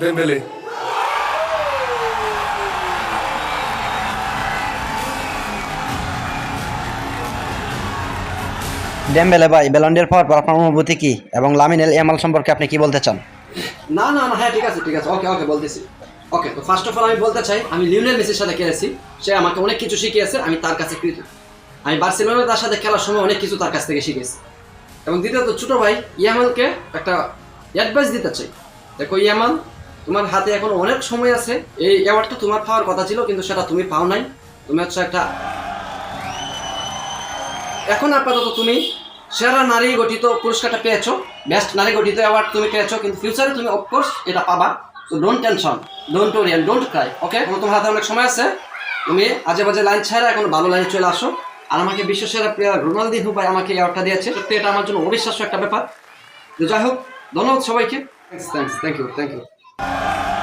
Dembele. ডেমবেলে ভাই বেলন্ডের পাওয়ার পর আপনার অনুভূতি কি? এবং লামিনেল এমাল সম্পর্কে আপনি কি বলতে চান? না না না হ্যাঁ ঠিক আছে ঠিক আছে। ওকে ওকে বলতেছি। ওকে তো ফার্স্ট অফ অল আমি বলতে চাই আমি লিওনেল মেসির সাথে খেলেছি। সে আমাকে অনেক কিছু শিখিয়েছে আমি তার কাছে কৃত আমি বার্সেলোনা তার সাথে খেলার সময় অনেক কিছু তার কাছ থেকে শিখেছি। এবং দ্বিতীয়ত ছোট ভাই ইয়ামালকে একটা অ্যাডভাইস দিতে চাই। দেখো ইয়ামান, তোমার হাতে এখন অনেক সময় আছে। এই অ্যাওয়ার্ডটা তোমার পাওয়ার কথা ছিল, কিন্তু সেটা তুমি পাও নাই। তুমি হচ্ছে একটা এখন আপাতত তুমি সেরা নারী গঠিত পুরস্কারটা পেয়েছ বেস্ট নারী গঠিত অ্যাওয়ার্ড তুমি পেয়েছ, কিন্তু ফিউচারে তুমি অফকোর্স এটা পাবা। তো don't tension don't worry and don't cry okay এখন তোমার হাতে অনেক সময় আছে। তুমি আজে বাজে লাইন ছাড়া এখন ভালো লাইনে চলে আসো। আর আমাকে বিশ্ব সেরা প্লেয়ার রোনালদিনহু ভাই আমাকে অ্যাওয়ার্ডটা দিয়েছে। সত্যি এটা আমার জন্য অবিশ্বাস্য একটা ব্যাপার। যাই হোক, ধন্যবাদ সবাইকে। Thanks, thanks, thank you, thank you.